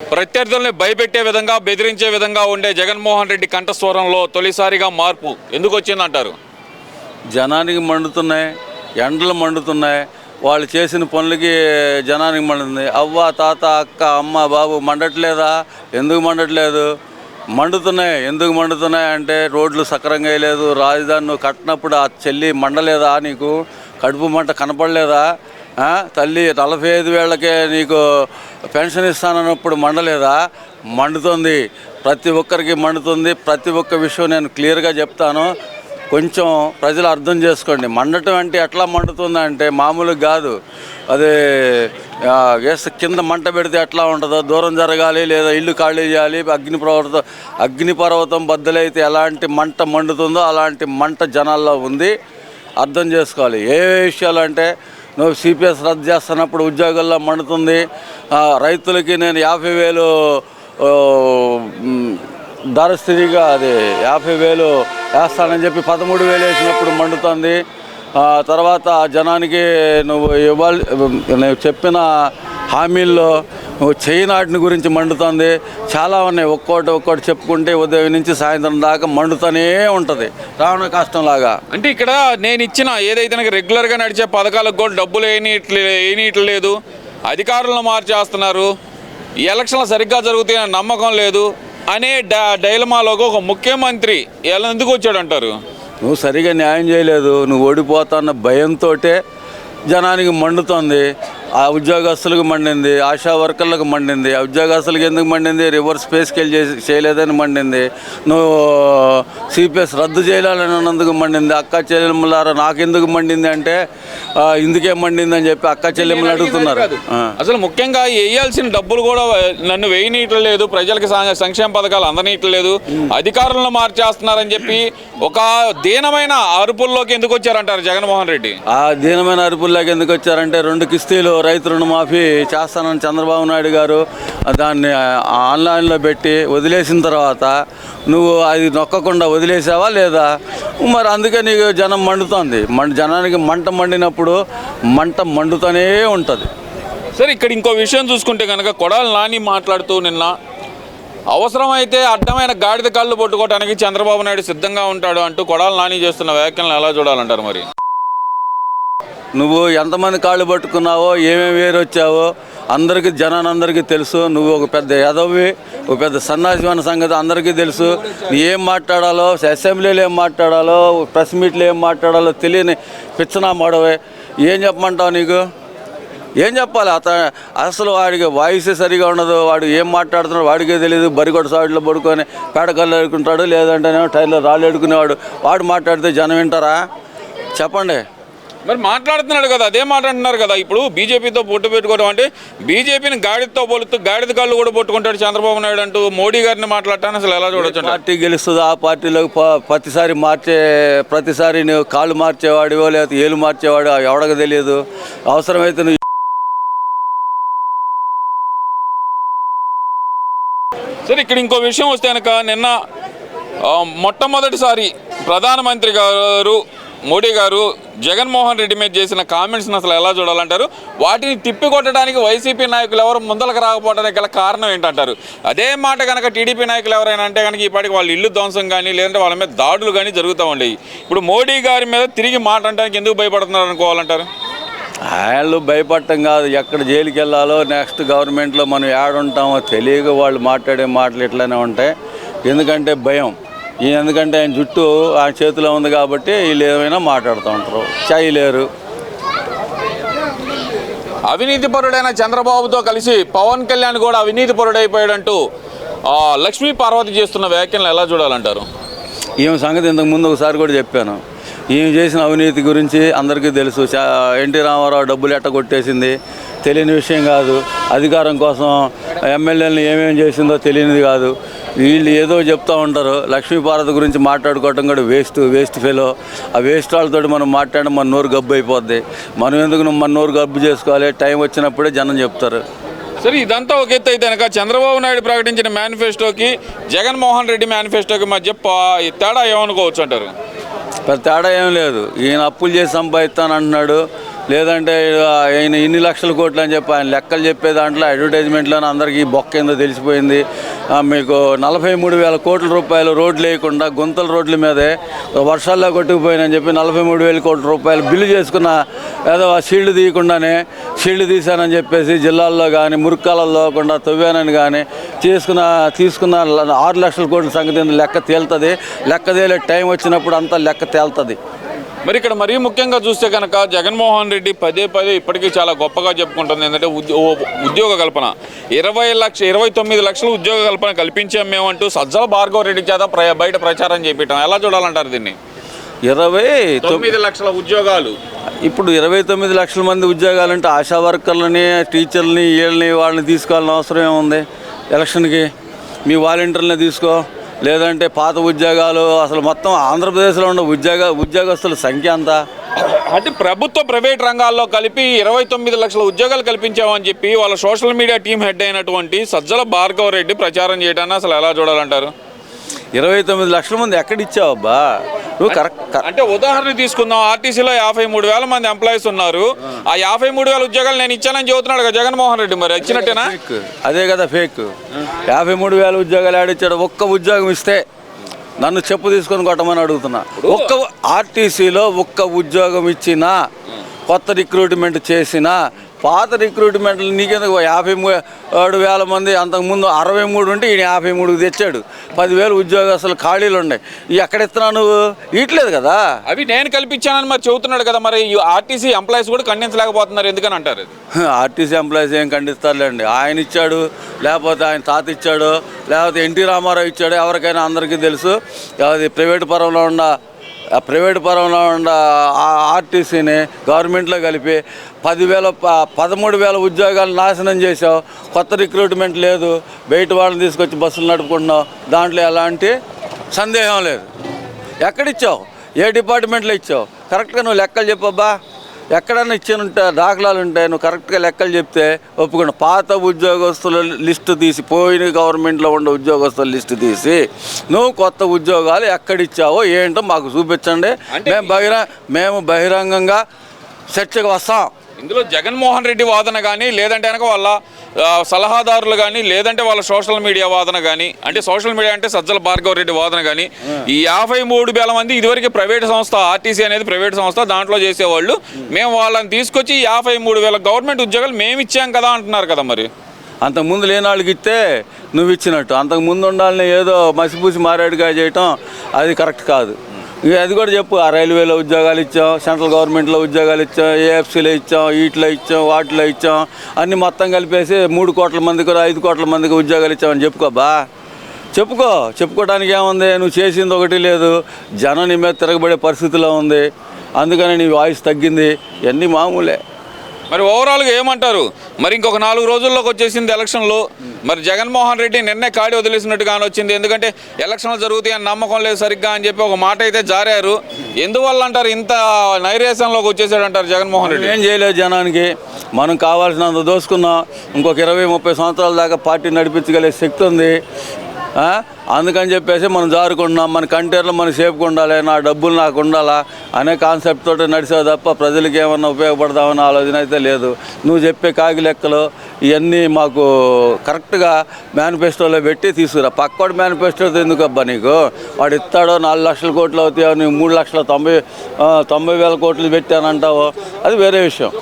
ప్రత్యర్థుల్ని భయపెట్టే విధంగా బెదిరించే విధంగా ఉండే జగన్మోహన్ రెడ్డి కంఠస్వరంలో తొలిసారిగా మార్పు ఎందుకు వచ్చిందంటారు? జనానికి మండుతున్నాయి ఎండలు మండుతున్నాయి వాళ్ళు చేసిన పనులకి జనానికి మండుతుంది. అవ్వ తాత అక్క అమ్మ బాబు మండట్లేదా? ఎందుకు మండట్లేదు? మండుతున్నాయి. ఎందుకు మండుతున్నాయి అంటే రోడ్లు సక్రంగా వేయలేదు. రాజధాని నువ్వు కట్టినప్పుడు ఆ చెల్లి మండలేదా నీకు? కడుపు మంట కనపడలేదా? తల్లి నలభై ఐదు వేళ్ళకే నీకు పెన్షన్ ఇస్తానన్నప్పుడు మండలేదా? మండుతుంది. ప్రతి ఒక్కరికి మండుతుంది. ప్రతి ఒక్క విషయం నేను క్లియర్గా చెప్తాను. కొంచెం ప్రజలు అర్థం చేసుకోండి. మండటం అంటే ఎట్లా మండుతుంది అంటే మామూలుగా కాదు. అది వేస్తే కింద మంట పెడితే ఎట్లా ఉంటుందో దూరం జరగాలి లేదా ఇల్లు ఖాళీ చేయాలి అగ్ని పర్వతం అగ్నిపర్వతం బద్దలైతే ఎలాంటి మంట మండుతుందో అలాంటి మంట జనాల్లో ఉంది. అర్థం చేసుకోవాలి. ఏ విషయాలు అంటే నువ్వు సిపిఎస్ రద్దు చేస్తున్నప్పుడు ఉద్యోగాల్లో మండుతుంది. రైతులకి నేను యాభై వేలు ధర స్థితిగా ధరస్థితిగా అది యాభై వేలు వేస్తానని చెప్పి పదమూడు వేలు వేసినప్పుడు మండుతుంది. తర్వాత జనానికి నువ్వు ఇవ్వాలి నువ్వు చెప్పిన హామీల్లో చేయనాటిని గురించి మండుతుంది. చాలా ఉన్నాయి. ఒక్కోటి ఒక్కోటి చెప్పుకుంటే ఉదయం నుంచి సాయంత్రం దాకా మండుతూనే ఉంటుంది. రావణ కష్టంలాగా అంటే ఇక్కడ నేను ఇచ్చిన ఏదైతే నాకు రెగ్యులర్గా నడిచే పథకాలకు కూడా డబ్బులు వేయనీయట్లే వేయనీయట్లేదు అధికారులను మార్చేస్తున్నారు. ఎలక్షన్లు సరిగ్గా జరుగుతాయని నమ్మకం లేదు అనే డ డైలమాలోకి ఒక ముఖ్యమంత్రి ఎలా ఎందుకు వచ్చాడు అంటారు నువ్వు సరిగా న్యాయం చేయలేదు. నువ్వు ఓడిపోతాన్న భయంతో జనానికి మండుతోంది. ఆ ఉద్యోగస్తులకు మండింది ఆశా వర్కర్లకు మండింది ఆ ఉద్యోగస్తులకు ఎందుకు మండింది? రివర్స్ పే స్కేల్ చేసి చేయలేదని మండింది. నువ్వు సిపిఎస్ రద్దు చేయాలని అన్నందుకు మండింది. అక్క చెల్లెమ్మలారా నాకెందుకు మండింది అంటే ఇందుకే మండింది అని చెప్పి అక్క చెల్లెమ్మలు అడుగుతున్నారు. అసలు ముఖ్యంగా వేయాల్సిన డబ్బులు కూడా నన్ను వేయనీయటం లేదు ప్రజలకు సంక్షేమ పథకాలు అందనీయటం లేదు అధికారులను మార్చేస్తున్నారని చెప్పి ఒక దీనమైన అరుపుల్లోకి ఎందుకు వచ్చారంటారు జగన్మోహన్ రెడ్డి? ఆ దీనమైన అరుపుల్లోకి ఎందుకు వచ్చారంటే రెండు కిస్తీలు రైతు రుణమాఫీ చేస్తానని చంద్రబాబు నాయుడు గారు దాన్ని ఆన్లైన్లో పెట్టి వదిలేసిన తర్వాత నువ్వు అది నొక్కకుండా వదిలేసావా లేదా? మరి అందుకే నీకు జనం మండుతోంది. మన జనానికి మంట మండినప్పుడు మంట మండుతూనే ఉంటుంది. సరే ఇక్కడ ఇంకో విషయం చూసుకుంటే కనుక కొడాలి నాని మాట్లాడుతూ నిన్న అవసరమైతే అడ్డమైన గాడిద కాళ్ళు పట్టుకోవడానికి చంద్రబాబు నాయుడు సిద్ధంగా ఉంటాడు అంటూ కొడాలి నాని చేస్తున్న వ్యాఖ్యలను ఎలా చూడాలంటారు మరి? నువ్వు ఎంతమంది కాళ్ళు పట్టుకున్నావో ఏమేమి వేరు వచ్చావో అందరికీ జనానందరికీ తెలుసు. నువ్వు ఒక పెద్ద ఎదవి ఒక పెద్ద సన్నాసి సంగతి అందరికీ తెలుసు. నీ ఏం మాట్లాడాలో అసెంబ్లీలో ఏం మాట్లాడాలో ప్రెస్ మీట్లో ఏం మాట్లాడాలో తెలియని పిచ్చనా మాడవే. ఏం చెప్పమంటావు నీకు? ఏం చెప్పాలి? అత అసలు వాడికి వాయిస్ సరిగా ఉండదు. వాడు ఏం మాట్లాడుతున్నాడు వాడికే తెలియదు బరిగొడ సాయిడ్లో పడుకొని పేడకల్లు ఎడుకుంటాడు లేదంటేనేమో టైర్లో రాళ్ళు ఎడుకునేవాడు వాడు మాట్లాడితే జనం వింటారా? చెప్పండి. మరి మాట్లాడుతున్నాడు కదా అదే మాట్లాడుతున్నారు కదా ఇప్పుడు బీజేపీతో పొట్టు పెట్టుకోవడం అంటే బీజేపీని గాడిదతో పోలుతూ గాడిద కళ్ళు కూడా పట్టుకుంటాడు చంద్రబాబు నాయుడు అంటూ మోడీ గారిని మాట్లాడటాన్ని అసలు ఎలా చూడొచ్చు? పార్టీ గెలుస్తుంది ఆ పార్టీలోకి ప- ప్రతిసారి మార్చే ప్రతిసారి నువ్వు కాళ్ళు మార్చేవాడివో లేకపోతే ఏలు మార్చేవాడు ఎవడకు తెలియదు అవసరమైతే నువ్వు సరే ఇక్కడ ఇంకో విషయం వస్తే కనుక నిన్న మొట్టమొదటిసారి ప్రధానమంత్రి గారు మోడీ గారు జగన్మోహన్ రెడ్డి మీద చేసిన కామెంట్స్ని అసలు ఎలా చూడాలంటారు? వాటిని తిప్పికొట్టడానికి వైసీపీ నాయకులు ఎవరు ముందలకు రాకపోవడానికి గల కారణం ఏంటంటారు? అదే మాట కనుక టీడీపీ నాయకులు ఎవరైనా అంటే కనుక ఇప్పటికి వాళ్ళ ఇల్లు ధ్వంసం కానీ లేదంటే వాళ్ళ మీద దాడులు కానీ జరుగుతూ ఉండేవి. ఇప్పుడు మోడీ గారి మీద తిరిగి మాట ఎందుకు భయపడుతున్నారు అనుకోవాలంటారు? వాళ్ళు భయపడటం కాదు. ఎక్కడ జైలుకి వెళ్ళాలో నెక్స్ట్ గవర్నమెంట్లో మనం ఏడుంటామో తెలియక వాళ్ళు మాట్లాడే మాటలు ఇట్లానే ఉంటాయి. ఎందుకంటే భయం. ఎందుకంటే ఆయన జుట్టు ఆయన చేతిలో ఉంది కాబట్టి వీళ్ళు ఏమైనా మాట్లాడుతూ ఉంటారు. చేయలేరు అవినీతి పరుడైన చంద్రబాబుతో కలిసి పవన్ కళ్యాణ్ కూడా అవినీతి పరుడైపోయాడంటూ ఆ, లక్ష్మీ పార్వతి చేస్తున్న వ్యాఖ్యలను ఎలా చూడాలంటారు? ఈమె సంగతి ఇంతకు ముందు ఒకసారి కూడా చెప్పాను. ఈమె చేసిన అవినీతి గురించి అందరికీ తెలుసు. ఎన్టీ రామారావు డబ్బులు ఎట్ట కొట్టేసింది? తెలియని విషయం కాదు. అధికారం కోసం ఎమ్మెల్యేలను ఏమేమి చేసిందో తెలియనిది కాదు. వీళ్ళు ఏదో చెప్తూ ఉంటారు. లక్ష్మీపార్వతి గురించి మాట్లాడుకోవటం కూడా వేస్ట్ వేస్ట్ ఫెలో ఆ వేస్ట్ వాళ్ళతో మనం మాట్లాడడం మన నోరు గబ్బు అయిపోద్ది. మనం ఎందుకు మన నోరు గబ్బు చేసుకోవాలి? టైం వచ్చినప్పుడే జనం చెప్తారు. సరే ఇదంతా ఒక ఎత్తు అయితే కనుక చంద్రబాబు నాయుడు ప్రకటించిన మేనిఫెస్టోకి జగన్మోహన్ రెడ్డి మేనిఫెస్టోకి మధ్య తేడా ఏమనుకోవచ్చు అంటారు? తేడా ఏం లేదు. ఈయన అప్పులు చేసి సంపాదిస్తాను అంటున్నాడు లేదంటే ఆయన ఇన్ని లక్షల కోట్లు అని చెప్పి ఆయన లెక్కలు చెప్పే దాంట్లో అడ్వర్టైజ్మెంట్లోనే అందరికీ బొక్క ఏందో తెలిసిపోయింది. మీకు నలభై మూడు వేల కోట్ల రూపాయలు రోడ్లు వేయకుండా గుంతల రోడ్ల మీదే వర్షాల్లో కొట్టుకుపోయినని చెప్పి నలభై మూడు వేల కోట్ల రూపాయలు బిల్లు చేసుకున్న ఏదో ఆ షీల్డ్ తీయకుండానే షీల్డ్ తీశానని చెప్పేసి జిల్లాల్లో కానీ మురుక్కాలలో కాకుండా తవ్వానని కానీ తీసుకున్న తీసుకున్న ఆరు లక్షల కోట్ల సంగతి లెక్క తేలుతుంది. లెక్క తేలే టైం వచ్చినప్పుడు అంతా లెక్క తేలుతుంది. మరి ఇక్కడ మరీ ముఖ్యంగా చూస్తే కనుక జగన్మోహన్ రెడ్డి పదే పదే ఇప్పటికీ చాలా గొప్పగా చెప్పుకుంటుంది. ఏంటంటే ఉద్యో ఉద్యోగ కల్పన. ఇరవై లక్ష ఇరవై తొమ్మిది లక్షల ఉద్యోగ కల్పన కల్పించాం మేమంటూ సజ్జల భార్గవ రెడ్డి చేత ప్ర బయట ప్రచారం చేపించడం ఎలా చూడాలంటారు దీన్ని? ఇరవై తొమ్మిది తొమ్మిది లక్షల ఉద్యోగాలు. ఇప్పుడు ఇరవై తొమ్మిది లక్షల మంది ఉద్యోగాలంటే ఆశా వర్కర్లని టీచర్లని వీళ్ళని వాళ్ళని తీసుకోవాలని అవసరం ఏముంది? ఎలక్షన్కి మీ వాలంటీర్లని తీసుకో. లేదంటే పాత ఉద్యోగాలు అసలు మొత్తం ఆంధ్రప్రదేశ్లో ఉన్న ఉద్యోగ ఉద్యోగస్తుల సంఖ్య అంతా. అంటే ప్రభుత్వ ప్రైవేట్ రంగాల్లో కలిపి ఇరవై తొమ్మిది లక్షల ఉద్యోగాలు కల్పించామని చెప్పి వాళ్ళ సోషల్ మీడియా టీం హెడ్ అయినటువంటి సజ్జల భార్గవ రెడ్డి ప్రచారం చేయడాన్ని అసలు ఎలా చూడాలంటారు? ఇరవై తొమ్మిది లక్షల మంది ఎక్కడ ఇచ్చావు అబ్బా నువ్వు కరెక్ట్ అంటే ఉదాహరణ తీసుకుందాం. ఆర్టీసీలో యాభై మూడు వేల మంది ఎంప్లాయీస్ ఉన్నారు. ఆ యాభై మూడు వేల ఉద్యోగాలు నేను ఇచ్చానని చెబుతున్నాడు కదా జగన్మోహన్ రెడ్డి మరి. ఇచ్చినట్టేనా ఫేక్ అదే కదా ఫేక్ యాభై మూడు వేల ఉద్యోగాలు ఆడిచ్చాడు ఒక్క ఉద్యోగం ఇస్తే నన్ను చెప్పు తీసుకొని కొట్టమని అడుగుతున్నా. ఒక్క ఆర్టీసీలో ఒక్క ఉద్యోగం ఇచ్చినా కొత్త రిక్రూట్మెంట్ చేసినా పాత రిక్రూట్మెంట్లు నీకెందుకు యాభై ఏడు వేల మంది అంతకుముందు అరవై మూడు ఉంటే ఈయన యాభై మూడుకి తెచ్చాడు. పదివేలు ఉద్యోగస్తులు ఖాళీలు ఉన్నాయి. ఎక్కడ ఇస్తున్నావు నువ్వు? ఇట్లేదు కదా. అవి నేను కల్పించానని మరి చెబుతున్నాడు కదా మరి. ఈ ఆర్టీసీ ఎంప్లాయీస్ కూడా ఖండించలేకపోతున్నారు. ఎందుకని అంటారు ఆర్టీసీ ఎంప్లాయీస్ ఏం ఖండిస్తారులేండి. ఆయన ఇచ్చాడు లేకపోతే ఆయన తాత ఇచ్చాడు లేకపోతే ఎన్టీ రామారావు ఇచ్చాడు ఎవరికైనా అందరికీ తెలుసు. అది ప్రైవేట్ పరంలో ఉన్న ప్రైవేట్ పరంలో ఉన్న ఆర్టీసీని గవర్నమెంట్లో కలిపి పదివేల ప- పదమూడు వేల ఉద్యోగాలు నాశనం చేసావు కొత్త రిక్రూట్మెంట్ లేదు. బయట వాళ్ళని తీసుకొచ్చి బస్సులు నడుపుకుంటున్నావు. దాంట్లో ఎలాంటి సందేహం లేదు. ఎక్కడిచ్చావు? ఏ డిపార్ట్మెంట్లో ఇచ్చావు? కరెక్ట్గా నువ్వు లెక్కలు చెప్పబ్బా ఎక్కడన్నా ఇచ్చానుంటే దాఖలాలు ఉంటాయి నువ్వు కరెక్ట్గా లెక్కలు చెప్తే ఒప్పుకున్నా పాత ఉద్యోగస్తుల లిస్టు తీసి పోయిన గవర్నమెంట్లో ఉండే ఉద్యోగస్తుల లిస్టు తీసి నువ్వు కొత్త ఉద్యోగాలు ఎక్కడిచ్చావో ఏంటో మాకు చూపించండి. మేము బహిర మేము బహిరంగంగా చర్చకు వస్తాం. ఇందులో జగన్మోహన్ రెడ్డి వాదన కానీ లేదంటే కనుక వాళ్ళ సలహాదారులు కానీ లేదంటే వాళ్ళ సోషల్ మీడియా వాదన కానీ అంటే సోషల్ మీడియా అంటే సజ్జల భార్గవ రెడ్డి వాదన కానీ ఈ యాభై మూడు వేల మంది ఇదివరకు ప్రైవేట్ సంస్థ ఆర్టీసీ అనేది ప్రైవేట్ సంస్థ దాంట్లో చేసేవాళ్ళు. మేము వాళ్ళని తీసుకొచ్చి యాభై మూడు వేల గవర్నమెంట్ ఉద్యోగాలు మేము ఇచ్చాం కదా అంటున్నారు కదా మరి. అంతకుముందు లేని వాళ్ళకి ఇస్తే నువ్వు ఇచ్చినట్టు. అంతకుముందు ఉండాలని ఏదో మసిపూసి మారేడుగా చేయటం అది కరెక్ట్ కాదు. ఇక అది కూడా చెప్పు. ఆ రైల్వేలో ఉద్యోగాలు ఇచ్చాం సెంట్రల్ గవర్నమెంట్లో ఉద్యోగాలు ఇచ్చాం ఏఎఫ్సీలో ఇచ్చాం వీటిలో ఇచ్చాం వాటిలో ఇచ్చాం అన్ని మొత్తం కలిపేసి మూడు కోట్ల మందికి ఐదు కోట్ల మందికి ఉద్యోగాలు ఇచ్చామని చెప్పుకోబా చెప్పుకో. చెప్పుకోవడానికి ఏముంది? నువ్వు చేసింది ఒకటి లేదు. జనం నీ మీద తిరగబడే పరిస్థితిలో ఉంది. అందుకని నీ వాయిస్ తగ్గింది. ఇవన్నీ మామూలే. మరి ఓవరాల్గా ఏమంటారు? మరి ఇంకొక నాలుగు రోజుల్లోకి వచ్చేసింది ఎలక్షన్లు. మరి జగన్మోహన్ రెడ్డి నిన్నే కాడి వదిలేసినట్టుగానే వచ్చింది. ఎందుకంటే ఎలక్షన్లు జరుగుతాయని నమ్మకం లేదు సరిగ్గా అని చెప్పి ఒక మాట అయితే జారారు. ఎందువల్ల అంటారు ఇంత నైరేశంలోకి వచ్చేసాడు అంటారు జగన్మోహన్ రెడ్డి? ఏం చేయలేదు జనానికి. మనం కావాల్సినంత దోసుకున్నాం. ఇంకొక ఇరవై ముప్పై సంవత్సరాల దాకా పార్టీ నడిపించగలిగే శక్తి ఉంది. అందుకని చెప్పేసి మనం జారుకుంటున్నాం మన కంటేర్లో మనం సేఫ్గా ఉండాలి నా డబ్బులు నాకు ఉండాలా అనే కాన్సెప్ట్ తోటి నడిచావు తప్ప ప్రజలకి ఏమన్నా ఉపయోగపడదామన్న ఆలోచన అయితే లేదు. నువ్వు చెప్పే కాగి లెక్కలు ఇవన్నీ మాకు కరెక్ట్గా మేనిఫెస్టోలో పెట్టి తీసుకురా. పక్కోడు మేనిఫెస్టో ఎందుకు అబ్బా నీకు? వాడు ఇస్తాడో నాలుగు లక్షల కోట్లు అవుతాయో నీకు మూడు లక్షల తొంభై తొంభై వేల కోట్లు పెట్టానంటావో అది వేరే విషయం.